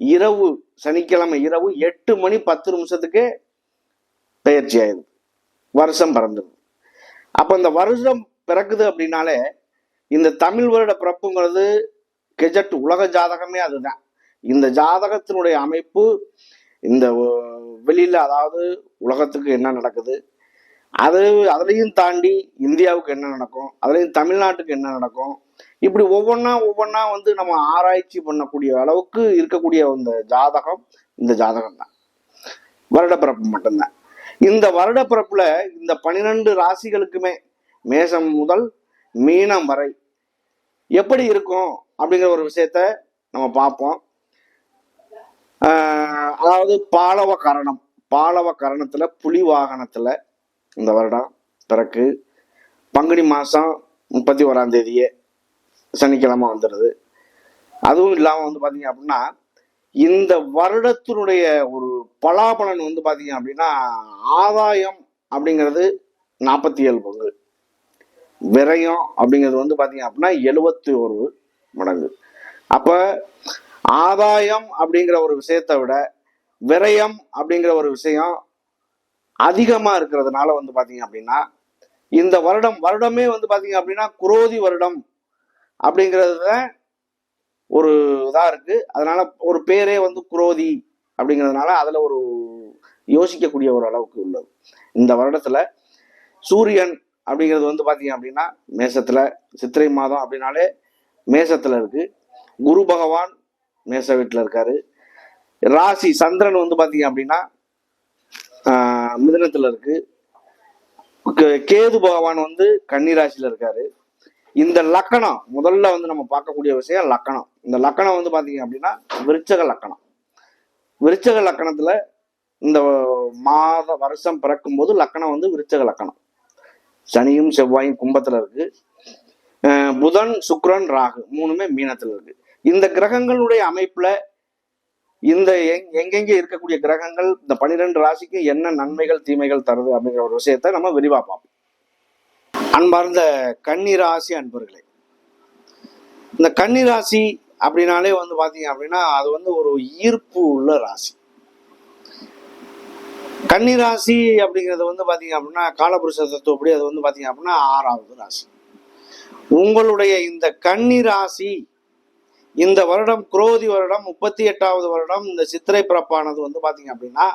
இரவு சனிக்கிழமை இரவு எட்டு மணி பத்து நிமிஷத்துக்கு பயிற்சி ஆயிடுது வருஷம் பிறந்தது அப்போ இந்த வருஷம் பிறக்குது அப்படின்னாலே இந்த தமிழ் வருட பிறப்புங்கிறது கெஜட் உலக ஜாதகமே அதுதான். இந்த ஜாதகத்தினுடைய அமைப்பு இந்த வெளியில் அதாவது உலகத்துக்கு என்ன நடக்குது அது அதுலேயும் தாண்டி இந்தியாவுக்கு என்ன நடக்கும் அதுலேயும் தமிழ்நாட்டுக்கு என்ன நடக்கும் இப்படி ஒவ்வொன்றா ஒவ்வொன்றா வந்து நம்ம ஆராய்ச்சி பண்ணக்கூடிய அளவுக்கு இருக்கக்கூடிய இந்த ஜாதகம் இந்த ஜாதகம் தான். வருடப்பிறப்பு மட்டும்தான். இந்த வருடப்பிறப்புல இந்த பனிரெண்டு ராசிகளுக்குமே மேசம் முதல் மீனம் வரை எப்படி இருக்கும் அப்படிங்கிற ஒரு விஷயத்த நம்ம பார்ப்போம். ஆஹ் அதாவது பாலவ கரணம். பாலவ கரணத்துல புலி வாகனத்துல இந்த வருடம் பிறகு பங்குனி மாசம் முப்பத்தி ஓராம் தேதியே சனிக்கிழமை வந்துடுது. அதுவும் இல்லாமல் வந்து பார்த்தீங்க அப்படின்னா இந்த வருடத்தினுடைய ஒரு பலாபலன் வந்து பார்த்தீங்க அப்படின்னா ஆதாயம் அப்படிங்கிறது நாற்பத்தி ஏழு பங்கு. விரயம் அப்படிங்கிறது வந்து பார்த்தீங்க அப்படின்னா எழுபத்தி ஒரு மடங்கு. அப்போ ஆதாயம் அப்படிங்கிற ஒரு விஷயத்தை விட விரயம் அப்படிங்கிற ஒரு விஷயம் அதிகமாக இருக்கிறதுனால வந்து பார்த்தீங்க அப்படின்னா இந்த வருடம் வருடமே வந்து பார்த்தீங்க அப்படின்னா குரோதி வருடம் அப்படிங்கிறது தான் ஒரு இதாக இருக்கு. அதனால ஒரு பேரே வந்து குரோதி அப்படிங்கிறதுனால அதில் ஒரு யோசிக்கக்கூடிய ஒரு அளவுக்கு உள்ளது. இந்த வருடத்தில் சூரியன் அப்படிங்கிறது வந்து பார்த்தீங்க அப்படின்னா மேசத்தில் சித்திரை மாதம் அப்படின்னாலே மேசத்தில் இருக்குது குரு பகவான் மேச வீட்டில் இருக்காரு. ராசி சந்திரன் வந்து பார்த்தீங்க அப்படின்னா மிதனத்தில் இருக்குது கே- கேது பகவான் வந்து கன்னிராசியில் இருக்காரு. இந்த லக்கணம் முதல்ல வந்து நம்ம பார்க்கக்கூடிய விஷயம் லக்கணம். இந்த லக்கணம் வந்து பார்த்தீங்க அப்படின்னா விருச்சக லக்கணம். விருச்சக லக்கணத்துல இந்த மாத வருஷம் பிறக்கும் போது லக்கணம் வந்து விருச்சக லக்கணம். சனியும் செவ்வாயும் கும்பத்துல இருக்கு. புதன் சுக்ரன் ராகு மூணுமே மீனத்துல இருக்கு. இந்த கிரகங்களுடைய அமைப்புல இந்த எங்கெங்கே எங்கெங்க இருக்கக்கூடிய கிரகங்கள் இந்த பனிரெண்டு ராசிக்கு என்ன நன்மைகள் தீமைகள் தருது அப்படிங்கிற ஒரு விஷயத்த நம்ம விரிவா பார்ப்போம். அன்பார்ந்த கன்னிராசி அன்பர்களே இந்த கன்னிராசி அப்படின்னாலே வந்து பார்த்தீங்க அப்படின்னா அது வந்து ஒரு ஈர்ப்பு உள்ள ராசி. கன்னிராசி அப்படிங்கிறது வந்து பார்த்தீங்க அப்படின்னா காலபுருஷ தத்துவப்படி அது வந்து பார்த்தீங்க அப்படின்னா ஆறாவது ராசி. உங்களுடைய இந்த கன்னிராசி இந்த வருடம் குரோதி வருடம் முப்பத்தி எட்டாவது வருடம் இந்த சித்திரை பிறப்பானது வந்து பார்த்தீங்க அப்படின்னா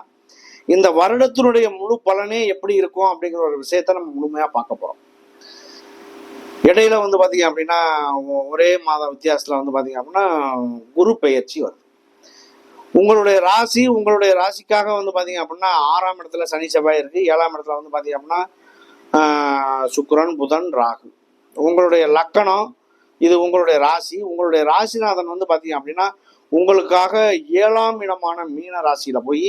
இந்த வருடத்தினுடைய முழு பலனே எப்படி இருக்கும் அப்படிங்கிற ஒரு விஷயத்த நம்ம முழுமையாக பார்க்க போகிறோம் இடையில வந்து பார்த்தீங்க அப்படின்னா ஒரே மாத வித்தியாசத்தில் வந்து பார்த்தீங்க அப்படின்னா குரு பெயர்ச்சி வருது. உங்களுடைய ராசி உங்களுடைய ராசிக்காக வந்து பார்த்தீங்க அப்படின்னா ஆறாம் இடத்துல சனி செவ்வாய் இருக்கு. ஏழாம் இடத்துல வந்து பார்த்தீங்க அப்படின்னா சுக்கரன் புதன் ராகு. உங்களுடைய லக்கணம் இது உங்களுடைய ராசி. உங்களுடைய ராசிநாதன் வந்து பார்த்தீங்க அப்படின்னா உங்களுக்காக ஏழாம் இடமான மீன ராசியில போய்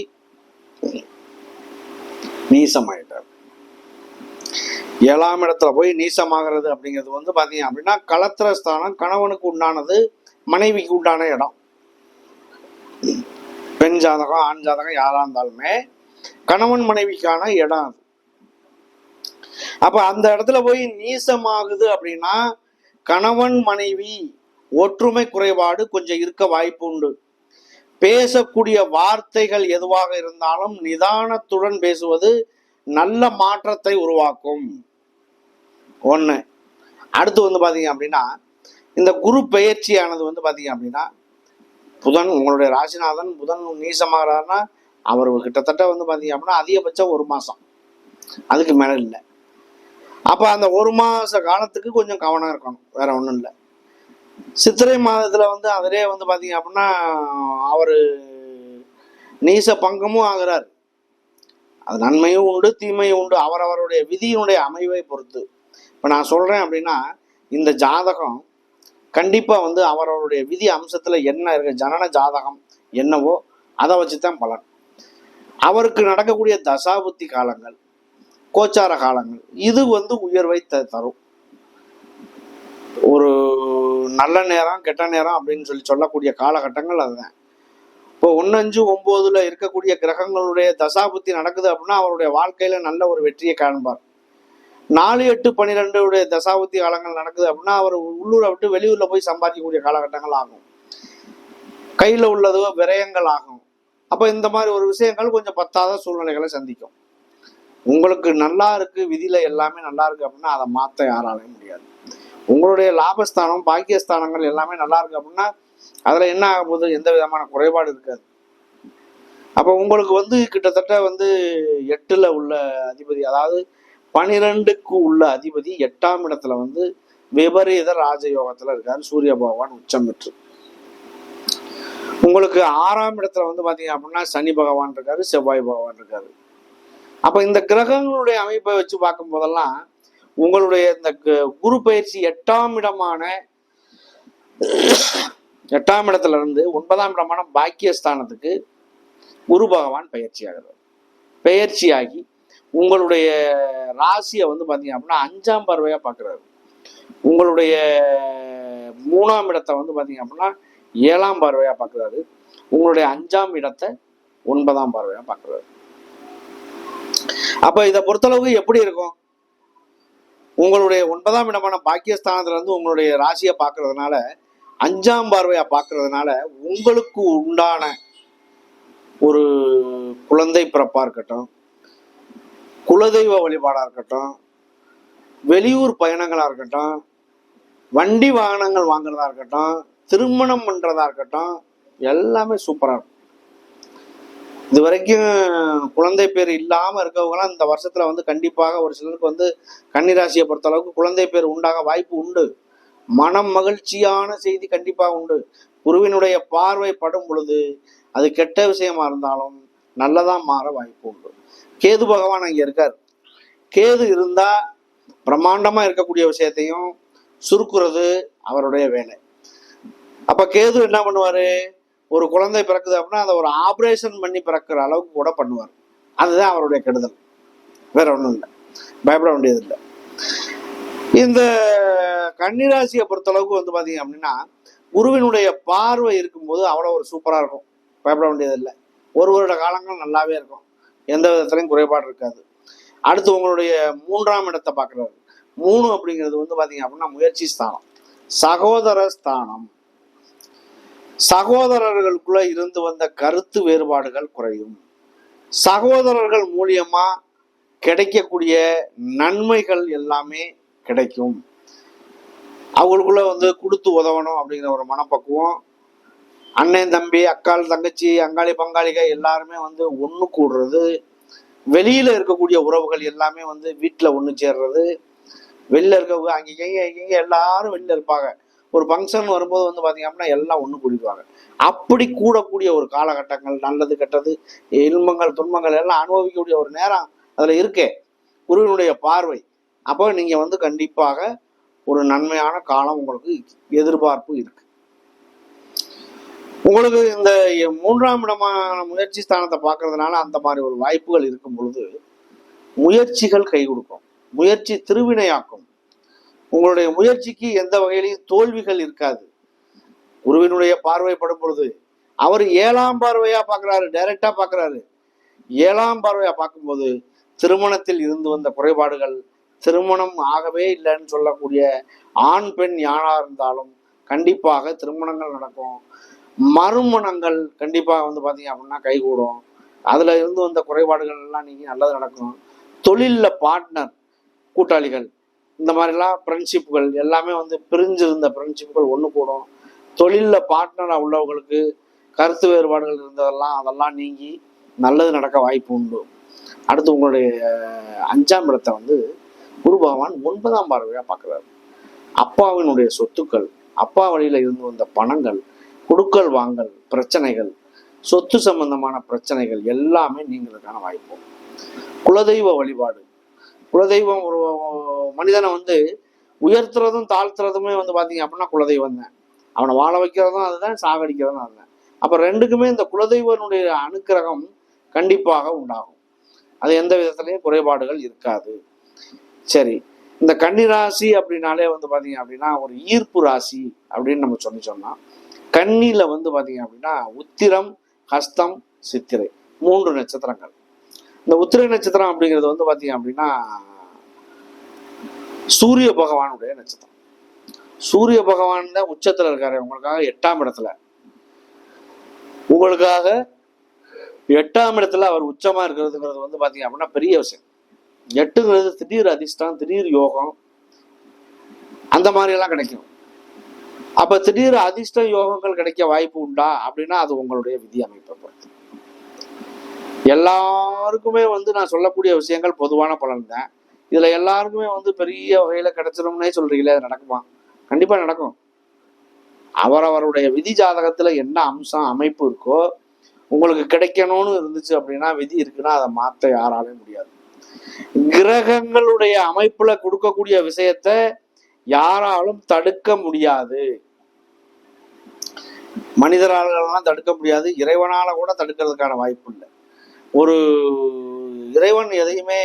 நீசமாயிட்டார். ஏழாம் இடத்துல போய் நீசமாகிறது அப்படிங்கிறது வந்து பார்த்தீங்க அப்படின்னா களத்திரஸ்தானம் கணவனுக்கு உண்டானது மனைவிக்கு உண்டான இடம். பெண் ஜாதகம் ஆண் ஜாதகம் யாரா இருந்தாலுமே கணவன் மனைவிக்கான இடம் அது. அப்ப அந்த இடத்துல போய் நீசமாகுது அப்படின்னா கணவன் மனைவி ஒற்றுமை குறைபாடு கொஞ்சம் இருக்க வாய்ப்பு உண்டு. பேசக்கூடிய வார்த்தைகள் எதுவாக இருந்தாலும் நிதானத்துடன் பேசுவது நல்ல மாற்றத்தை உருவாக்கும். ஒன்று அடுத்து வந்து பார்த்தீங்க அப்படின்னா இந்த குரு பெயர்ச்சியானது வந்து பார்த்தீங்க அப்படின்னா புதன் உங்களுடைய ராசிநாதன் புதன் நீசமாகறாருன்னா அவர் கிட்டத்தட்ட வந்து பார்த்தீங்க அப்படின்னா அதிகபட்சம் ஒரு மாதம் அதுக்கு மேலே இல்லை. அப்போ அந்த ஒரு மாத காலத்துக்கு கொஞ்சம் கவனம் இருக்கணும். வேற ஒன்றும் இல்லை. சித்திரை மாதத்தில் வந்து அதிலே வந்து பார்த்தீங்க அப்படின்னா அவர் நீச பங்கமும் ஆகிறார். அது நன்மையும் உண்டு தீமையும் உண்டு. அவரவருடைய விதியினுடைய அமைவை பொறுத்து. இப்போ நான் சொல்கிறேன் அப்படின்னா இந்த ஜாதகம் கண்டிப்பாக வந்து அவரவருடைய விதி அம்சத்தில் என்ன இருக்கு ஜனன ஜாதகம் என்னவோ அதை வச்சு தான் பலன். அவருக்கு நடக்கக்கூடிய தசாபுத்தி காலங்கள் கோச்சார காலங்கள் இது வந்து உயர்வை த- தரும். ஒரு நல்ல நேரம் கெட்ட நேரம் அப்படின்னு சொல்லி சொல்லக்கூடிய காலகட்டங்கள் அதுதான். இப்போ ஒன்று அஞ்சு ஒம்போதுல இருக்கக்கூடிய கிரகங்களுடைய தசாபுத்தி நடக்குது அப்படின்னா அவருடைய வாழ்க்கையில நல்ல ஒரு வெற்றியை காண்பார் நாலு எட்டு பன்னிரெண்டுடைய தசாபுத்தி காலங்கள் நடக்குது அப்படின்னா அவர் உள்ளூரை விட்டு வெளியூர்ல போய் சம்பாதிக்கக்கூடிய காலகட்டங்கள் ஆகும். கையில உள்ளதோ விரயங்கள் ஆகும். அப்போ இந்த மாதிரி ஒரு விஷயங்கள் கொஞ்சம் பத்தாத சூழ்நிலைகளை சந்திக்கும். உங்களுக்கு நல்லா இருக்கு விதியில எல்லாமே நல்லா இருக்கு அப்படின்னா அதை மாற்ற யாராலையும் முடியாது. உங்களுடைய லாபஸ்தானம் பாக்கியஸ்தானங்கள் எல்லாமே நல்லா இருக்கு அப்படின்னா அதுல என்ன ஆக போகுது? எந்த விதமான குறைபாடு இருக்காது. அப்போ உங்களுக்கு வந்து கிட்டத்தட்ட வந்து எட்டுல உள்ள அதிபதி அதாவது பனிரெண்டுக்கு உள்ள அதிபதி எட்டாம் இடத்துல வந்து விபரீத ராஜயோகத்தில் இருக்காரு சூரிய பகவான் உச்சம் பெற்று. உங்களுக்கு ஆறாம் இடத்துல வந்து பார்த்தீங்க அப்படின்னா சனி பகவான் இருக்காரு செவ்வாய் பகவான் இருக்காரு. அப்ப இந்த கிரகங்களுடைய அமைப்பை வச்சு பார்க்கும் போதெல்லாம் உங்களுடைய இந்த குரு பயிற்சி எட்டாம் இடமான எட்டாம் இடத்துல இருந்து ஒன்பதாம் இடமான பாக்கியஸ்தானத்துக்கு குரு பகவான் பயிற்சி ஆகிறார் பெயர்ச்சியாகி உங்களுடைய ராசியை வந்து பார்த்தீங்க அப்படின்னா அஞ்சாம் பறவையாக பார்க்குறாரு. உங்களுடைய மூணாம் இடத்தை வந்து பார்த்தீங்க அப்படின்னா ஏழாம் பார்வையாக பார்க்குறாரு. உங்களுடைய அஞ்சாம் இடத்தை ஒன்பதாம் பார்வையாக பார்க்குறாரு. அப்போ இதை பொறுத்தளவுக்கு எப்படி இருக்கும்? உங்களுடைய ஒன்பதாம் இடமான பாக்கியஸ்தானத்துல இருந்து உங்களுடைய ராசியை பார்க்கறதுனால அஞ்சாம் பார்வையா பார்க்கறதுனால உங்களுக்கு உண்டான ஒரு குழந்தை பிறப்பா இருக்கட்டும் குலதெய்வ வழிபாடா இருக்கட்டும் வெளியூர் பயணங்களா இருக்கட்டும் வண்டி வாகனங்கள் வாங்குறதா இருக்கட்டும் திருமணம் பண்றதா இருக்கட்டும் எல்லாமே சூப்பரா இருக்கும். இது வரைக்கும் குழந்தை பேர் இல்லாம இருக்கவங்களாம் இந்த வருஷத்துல வந்து கண்டிப்பாக ஒரு சிலருக்கு வந்து கன்னிராசியை பொறுத்த அளவுக்கு குழந்தை பேர் உண்டாக வாய்ப்பு உண்டு. மனம் மகிழ்ச்சியான செய்தி கண்டிப்பாக உண்டு. குருவினுடைய பார்வை படும் பொழுது அது கெட்ட விஷயமா இருந்தாலும் நல்லதா மாற வாய்ப்பு உண்டு. கேது பகவான் அங்க இருக்கார். கேது இருந்தா பிரம்மாண்டமா இருக்கக்கூடிய விஷயத்தையும் சுருக்குறது அவருடைய வேலை. அப்ப கேது என்ன பண்ணுவாரு? ஒரு குழந்தை பிறக்குது அப்படின்னா அதை ஒரு ஆபரேஷன் பண்ணி பிறக்கிற அளவுக்கு கூட பண்ணுவார். அதுதான் அவருடைய கெடுதல். வேற ஒன்றும் இல்லை. பயப்பட வேண்டியது இல்லை இந்த கன்னிராசியை பொறுத்தளவுக்கு வந்து பார்த்தீங்க அப்படின்னா குருவினுடைய பார்வை இருக்கும்போது அவ்வளோ ஒரு சூப்பராக இருக்கும். பயப்பட வேண்டியது இல்லை ஒரு வருட காலங்கள் நல்லாவே இருக்கும். எந்த விதத்துலையும் குறைபாடு இருக்காது. அடுத்து உங்களுடைய மூன்றாம் இடத்தை பார்க்குறாரு. மூணு அப்படிங்கிறது வந்து பார்த்தீங்க அப்படின்னா முயற்சி ஸ்தானம். சகோதர ஸ்தானம். சகோதரர்களுக்குள்ள இருந்து வந்த கருத்து வேறுபாடுகள் குறையும். சகோதரர்கள் மூலியமா கிடைக்கக்கூடிய நன்மைகள் எல்லாமே கிடைக்கும். அவங்களுக்குள்ள வந்து கொடுத்து உதவணும் அப்படிங்கிற ஒரு மனப்பக்குவம். அண்ணன் தம்பி அக்காள் தங்கச்சி அங்காளி பங்காளிகள் எல்லாருமே வந்து ஒன்று கூடுறது. வெளியில இருக்கக்கூடிய உறவுகள் எல்லாமே வந்து வீட்டில் ஒன்று சேர்றது. வெளில இருக்கவங்க அங்கே இங்கே எல்லாரும் வெளில இருப்பாங்க. ஒரு ஃபங்க்ஷன் வரும்போது வந்து பார்த்திங்க அப்படின்னா எல்லாம் ஒன்று கூடிடுவாங்க அப்படி கூடக்கூடிய ஒரு காலகட்டங்கள் நல்லது கெட்டது இன்பங்கள் துன்பங்கள் எல்லாம் அனுபவிக்கக்கூடிய ஒரு நேரம் அதில் இருக்கே. குருவினுடைய பார்வை. அப்போ நீங்கள் வந்து கண்டிப்பாக ஒரு நன்மையான காலம் உங்களுக்கு எதிர்பார்ப்பு இருக்கு. உங்களுக்கு இந்த மூன்றாம் இடமான முயற்சி ஸ்தானத்தை பார்க்கறதுனால அந்த மாதிரி ஒரு வாய்ப்புகள் இருக்கும் பொழுது முயற்சிகள் கை கொடுக்கும். முயற்சி திருவினையாக்கும். உங்களுடைய முயற்சிக்கு எந்த வகையிலையும் தோல்விகள் இருக்காது. குருவினுடைய பார்வைப்படும் பொழுது அவர் ஏழாம் பார்வையா பார்க்கறாரு டைரக்டா பார்க்கறாரு. ஏழாம் பார்வையா பார்க்கும்போது திருமணத்தில் இருந்து வந்த குறைபாடுகள் திருமணம் ஆகவே இல்லைன்னு சொல்லக்கூடிய ஆண் பெண் யாரா இருந்தாலும் கண்டிப்பாக திருமணங்கள் நடக்கும். மறுமணங்கள் கண்டிப்பாக வந்து பார்த்தீங்க அப்படின்னா கைகூடும். அதில் இருந்து வந்த குறைபாடுகள் எல்லாம் நீங்கள் நல்லது நடக்கும். தொழிலில் பார்ட்னர் கூட்டாளிகள் இந்த மாதிரிலாம் ஃப்ரெண்ட்ஷிப்புகள் எல்லாமே வந்து பிரிஞ்சிருந்த ஃப்ரெண்ட்ஷிப்புகள் ஒன்று கூடும். தொழிலில் பார்ட்னராக உள்ளவங்களுக்கு கருத்து வேறுபாடுகள் இருந்ததெல்லாம் அதெல்லாம் நீங்கி நல்லது நடக்க வாய்ப்பு உண்டு. அடுத்து உங்களுடைய அஞ்சாம் இடத்தை வந்து குரு பகவான் ஒன்பதாம் பார்வையாக பார்க்குறாரு. அப்பாவினுடைய சொத்துக்கள் அப்பா வழியில இருந்து வந்த பணங்கள் கொடுக்கல் வாங்கல் பிரச்சனைகள் சொத்து சம்பந்தமான பிரச்சனைகள் எல்லாமே நீங்களுக்கான வாய்ப்பு. குலதெய்வ வழிபாடு. குலதெய்வம் ஒரு மனிதனை வந்து உயர்த்துறதும் தாழ்த்துறதுமே வந்து பார்த்தீங்க அப்படின்னா குலதெய்வம் தான். அவனை வாழ வைக்கிறதும் அதுதான் சாகடிக்கிறதும் அதுதான். அப்போ ரெண்டுக்குமே இந்த குலதெய்வனுடைய அனுக்கிரகம் கண்டிப்பாக உண்டாகும். அது எந்த விதத்துலையும் குறைபாடுகள் இருக்காது. சரி இந்த கன்னி ராசி அப்படின்னாலே வந்து பார்த்தீங்க அப்படின்னா ஒரு ஈர்ப்பு ராசி அப்படின்னு நம்ம சொல்லி சொன்னோம் கன்னியில் வந்து பார்த்தீங்க அப்படின்னா உத்திரம் ஹஸ்தம் சித்திரை மூன்று நட்சத்திரங்கள். இந்த உத்திரை நட்சத்திரம் அப்படிங்கிறது வந்து பார்த்தீங்க அப்படின்னா சூரிய பகவானுடைய நட்சத்திரம். சூரிய பகவான் தான் உச்சத்துல இருக்காரு உங்களுக்காக எட்டாம் இடத்துல. உங்களுக்காக எட்டாம் இடத்துல அவர் உச்சமா இருக்கிறதுங்கிறது வந்து பார்த்தீங்க அப்படின்னா பெரிய விஷயம். எட்டுங்கிறது திடீர் அதிர்ஷ்டம் திடீர் யோகம் அந்த மாதிரி எல்லாம் கிடைக்கும். அப்ப திடீர் அதிர்ஷ்ட யோகங்கள் கிடைக்க வாய்ப்பு உண்டா? அப்படின்னா அது உங்களுடைய விதி அமைப்பை பொறுத்து. எல்லாருக்குமே வந்து நான் சொல்லக்கூடிய விஷயங்கள் பொதுவான பலன் தான். இதுல எல்லாருக்குமே வந்து பெரிய வகையில கிடைச்சிடும்னே சொல்றீங்களே அது நடக்குமா? கண்டிப்பா நடக்கும். அவரவருடைய விதி ஜாதகத்துல என்ன அம்சம் அமைப்பு இருக்கோ உங்களுக்கு கிடைக்கணும்னு இருந்துச்சு அப்படின்னா விதி இருக்குன்னா அதை மாத்த யாராலையும் முடியாது. கிரகங்களுடைய அமைப்புல கொடுக்கக்கூடிய விஷயத்த யாராலும் தடுக்க முடியாது. மனிதராலெல்லாம் தடுக்க முடியாது. இறைவனால கூட தடுக்கிறதுக்கான வாய்ப்பு இல்லை. ஒரு இறைவன் எதையுமே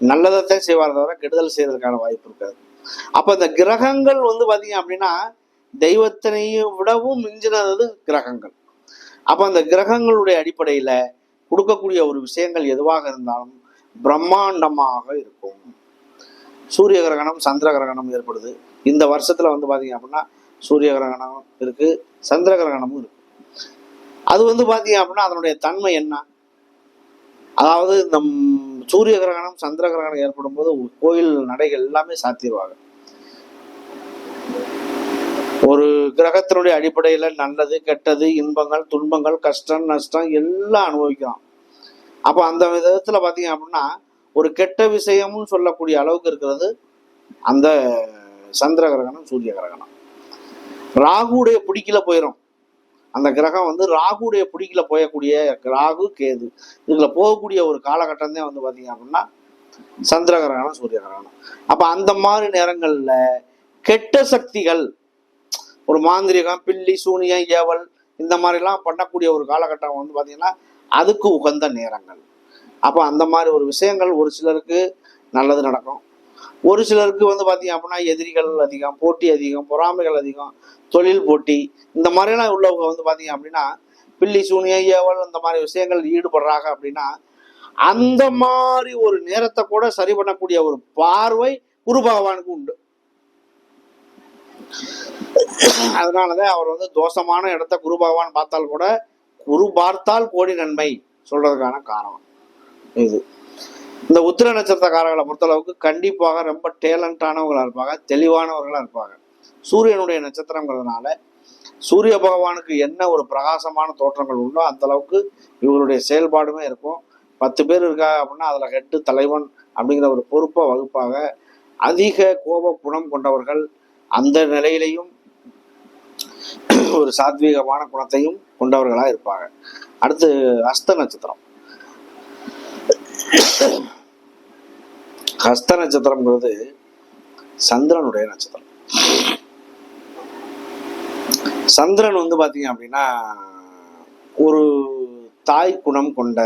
நல்லதைத்தான் செய்வார் தவிர கெடுதல் செய்யறதுக்கான வாய்ப்பு இருக்காது. அப்ப இந்த கிரகங்கள் வந்து பாத்தீங்க அப்படின்னா தெய்வத்தினையும் விடவும் மிஞ்சினது கிரகங்கள். அப்ப அந்த கிரகங்களுடைய அடிப்படையில கொடுக்கக்கூடிய ஒரு விஷயங்கள் எதுவாக இருந்தாலும் பிரம்மாண்டமாக இருக்கும். சூரிய கிரகணம் சந்திர கிரகணம் ஏற்படுது. இந்த வருஷத்துல வந்து பாத்தீங்க அப்படின்னா சூரிய கிரகணம் இருக்கு சந்திர கிரகணமும் இருக்கு. அது வந்து பாத்தீங்க அப்படின்னா அதனுடைய தன்மை என்ன? அதாவது நம் சூரிய கிரகணம் சந்திர கிரகணம் ஏற்படும் போது கோயில் நடைகள் எல்லாமே சாத்திடுவாங்க ஒரு கிரகத்தினுடைய அடிப்படையில நல்லது கெட்டது இன்பங்கள் துன்பங்கள் கஷ்டம் நஷ்டம் எல்லாம் அனுபவிக்கலாம். அப்ப அந்த விதத்துல பாத்தீங்க அப்படின்னா ஒரு கெட்ட விஷயம்னு சொல்லக்கூடிய அளவுக்கு இருக்கிறது அந்த சந்திர கிரகணம் சூரிய கிரகணம். ராகுடைய பிடிக்கல போயிடும் அந்த கிரகம் வந்து ராகுடைய பிடிக்கல போயக்கூடிய ராகு கேது. இதுல போகக்கூடிய ஒரு காலகட்டம் தான் வந்து பாத்தீங்க அப்படின்னா சந்திர கிரகணம் சூரிய கிரகணம். அப்ப அந்த மாதிரி நேரங்கள்ல கெட்ட சக்திகள் ஒரு மாந்திரிகம் பில்லி சூனியம் ஏவல் இந்த மாதிரிலாம் பண்ணக்கூடிய ஒரு காலகட்டம் வந்து பாத்தீங்கன்னா அதுக்கு உகந்த நேரங்கள். அப்போ அந்த மாதிரி ஒரு விஷயங்கள் ஒரு சிலருக்கு நல்லது நடக்கும். ஒரு சிலருக்கு வந்து பார்த்தீங்க அப்படின்னா எதிரிகள் அதிகம் போட்டி அதிகம் பொறாமைகள் அதிகம் தொழில் போட்டி இந்த மாதிரிலாம் உள்ளவங்க வந்து பார்த்தீங்க அப்படின்னா பில்லி சூனிய ஏவல் இந்த மாதிரி விஷயங்கள் ஈடுபடுறாங்க அப்படின்னா அந்த மாதிரி ஒரு நேரத்தை கூட சரி பண்ணக்கூடிய ஒரு பார்வை குரு பகவானுக்கு உண்டு. அதனாலதான் அவர் வந்து தோஷமான இடத்த குரு பகவான் பார்த்தால் கூட உரு பார்த்தால் கோடி நன்மை சொல்றதுக்கான காரணம். இது. இந்த உத்திர நட்சத்திரக்காரர்களை பொறுத்தளவுக்கு கண்டிப்பாக ரொம்ப டேலண்டானவங்களா இருப்பாங்க தெளிவானவர்களாக இருப்பாங்க. சூரியனுடைய நட்சத்திரங்கிறதுனால சூரிய பகவானுக்கு என்ன ஒரு பிரகாசமான தோற்றங்கள் உண்டோ அந்த அளவுக்கு இவருடைய செயல்பாடுமே இருக்கும். பத்து பேர் இருக்கா அப்படின்னா அதில் ஹெட்டு தலைவன் அப்படிங்கிற ஒரு பொறுப்பை வகுப்பாக அதிக கோப குணம் கொண்டவர்கள் அந்த நிலையிலையும் ஒரு சாத்வீகமான குணத்தையும் கொண்டவர்களா இருப்பாங்க. அடுத்து ஹஸ்த நட்சத்திரம். ஹஸ்த நட்சத்திரம்ங்கிறது சந்திரனுடைய நட்சத்திரம். சந்திரன் வந்து பாத்தீங்க அப்படின்னா ஒரு தாய் குணம் கொண்ட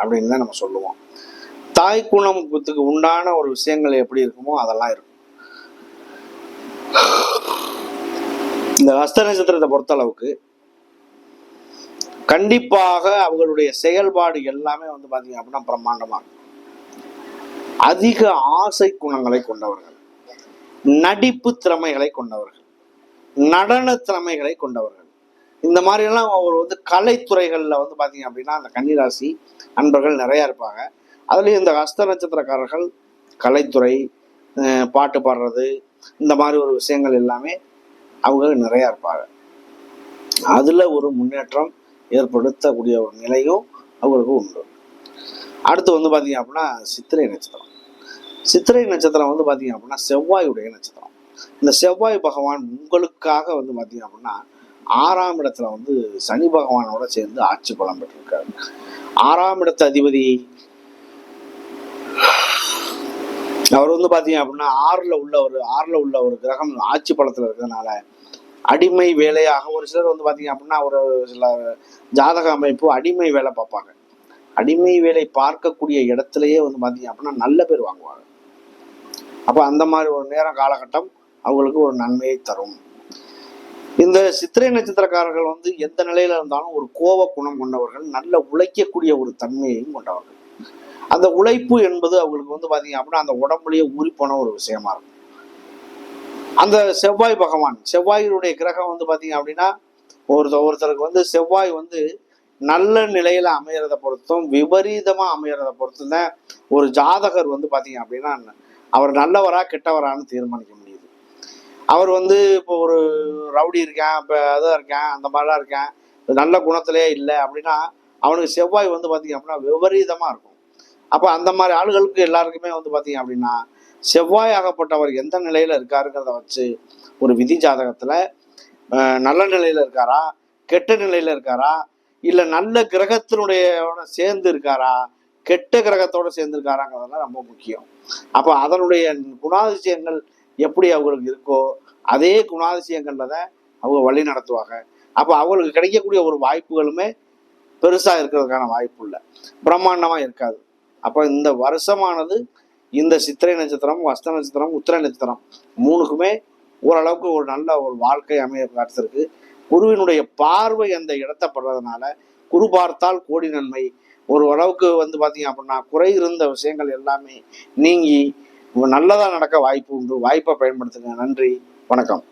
அப்படின்னு தான் நம்ம சொல்லுவோம். தாய் குணத்துக்கு உண்டான ஒரு விஷயங்கள் எப்படி இருக்குமோ அதெல்லாம் இருக்கும். இந்த ஹஸ்த நட்சத்திரத்தை பொறுத்த அளவுக்கு கண்டிப்பாக அவர்களுடைய செயல்பாடு எல்லாமே வந்து பாத்தீங்க அப்படின்னா பிரம்மாண்டமாக இருக்கும். அதிக ஆசை குணங்களை கொண்டவர்கள் நடிப்பு திறமைகளை கொண்டவர்கள் நடன திறமைகளை கொண்டவர்கள் இந்த மாதிரி எல்லாம் அவர் வந்து கலைத்துறைகள்ல வந்து பாத்தீங்க அப்படின்னா அந்த கன்னிராசி அன்பர்கள் நிறைய இருப்பாங்க அதுலயும் இந்த ஹஸ்த நட்சத்திரக்காரர்கள் கலைத்துறை அஹ் பாட்டு பாடுறது இந்த மாதிரி ஒரு விஷயங்கள் எல்லாமே அவங்க நிறையா இருப்பாங்க. அதில் ஒரு முன்னேற்றம் ஏற்படுத்தக்கூடிய ஒரு நிலையும் அவங்களுக்கு உண்டு. அடுத்து வந்து பார்த்தீங்க அப்படின்னா சித்திரை நட்சத்திரம். சித்திரை நட்சத்திரம் வந்து பார்த்தீங்க அப்படின்னா செவ்வாயுடைய நட்சத்திரம். இந்த செவ்வாய் பகவான் உங்களுக்காக வந்து பார்த்தீங்க அப்படின்னா ஆறாம் இடத்துல வந்து சனி பகவானோட சேர்ந்து ஆட்சி பலம் பெற்றிருக்காரு. ஆறாம் இடத்து அதிபதி அவர் வந்து பார்த்தீங்க அப்படின்னா ஆறுல உள்ள ஒரு ஆறுல உள்ள ஒரு கிரகம் ஆட்சி பலத்தில் இருக்கிறதுனால அடிமை வேலையாக ஒரு சிலர் வந்து பாத்தீங்க அப்படின்னா ஒரு சில ஜாதக அமைப்பு அடிமை வேலை பார்ப்பாங்க அடிமை வேலை பார்க்கக்கூடிய இடத்துலயே வந்து பாத்தீங்க அப்படின்னா நல்ல பேர் வாங்குவாங்க. அப்ப அந்த மாதிரி ஒரு நேரம் காலகட்டம் அவங்களுக்கு ஒரு நன்மையை தரும். இந்த சித்திரை நட்சத்திரக்காரர்கள் வந்து எந்த நிலையில இருந்தாலும் ஒரு கோப குணம் கொண்டவர்கள் நல்ல உழைக்கக்கூடிய ஒரு தன்மையையும் கொண்டவர்கள். அந்த உழைப்பு என்பது அவங்களுக்கு வந்து பாத்தீங்க அப்படின்னா அந்த உடம்புலயே ஊறி போன ஒரு விஷயமா இருக்கும். அந்த செவ்வாய் பகவான் செவ்வாயினுடைய கிரகம் வந்து பார்த்தீங்க அப்படின்னா ஒரு ஒருத்தருக்கு வந்து செவ்வாய் வந்து நல்ல நிலையில அமையறத பொறுத்தும் விபரீதமா அமையறத பொறுத்தும் தான் ஒரு ஜாதகர் வந்து பாத்தீங்க அப்படின்னா அவர் நல்லவரா கெட்டவரான்னு தீர்மானிக்க முடியுது. அவர் வந்து இப்போ ஒரு ரவுடி இருக்கேன் இப்போ அதாக இருக்கேன் அந்த மாதிரிலாம் இருக்கேன் நல்ல குணத்திலே இல்லை அப்படின்னா அவனுக்கு செவ்வாய் வந்து பார்த்தீங்க அப்படின்னா விபரீதமாக இருக்கும். அப்போ அந்த மாதிரி ஆளுகளுக்கு எல்லாருக்குமே வந்து பார்த்தீங்க அப்படின்னா செவ்வாய் ஆகப்பட்டவர் எந்த நிலையில இருக்காருங்கிறத வச்சு ஒரு விதி ஜாதகத்துல அஹ், நல்ல நிலையில இருக்காரா கெட்ட நிலையில இருக்காரா இல்ல நல்ல கிரகத்தினுடைய சேர்ந்து இருக்காரா கெட்ட கிரகத்தோட சேர்ந்து இருக்காராங்கிறதெல்லாம் ரொம்ப முக்கியம். அப்ப அதனுடைய குணாதிசயங்கள் எப்படி அவங்களுக்கு இருக்கோ அதே குணாதிசயங்கள்ல தான் அவங்க வழி நடத்துவாங்க. அப்ப அவங்களுக்கு கிடைக்கக்கூடிய ஒரு வாய்ப்புகளுமே பெருசா இருக்கிறதுக்கான வாய்ப்பு இல்லை. பிரம்மாண்டமா இருக்காது. அப்ப இந்த வருஷமானது இந்த சித்திரை நட்சத்திரம் வஸ்த நட்சத்திரம் உத்திர நட்சத்திரம் மூணுக்குமே ஓரளவுக்கு ஒரு நல்ல ஒரு வாழ்க்கை அமைய காத்திருக்கு. குருவினுடைய பார்வை அந்த இடத்தை படுறதுனால குரு பார்த்தால் கோடி நன்மை. ஒரு அளவுக்கு வந்து பார்த்தீங்க அப்படின்னா குறை இருந்த விஷயங்கள் எல்லாமே நீங்கி நல்லதாக நடக்க வாய்ப்பு உண்டு. வாய்ப்பை பயன்படுத்துங்க. நன்றி. வணக்கம்.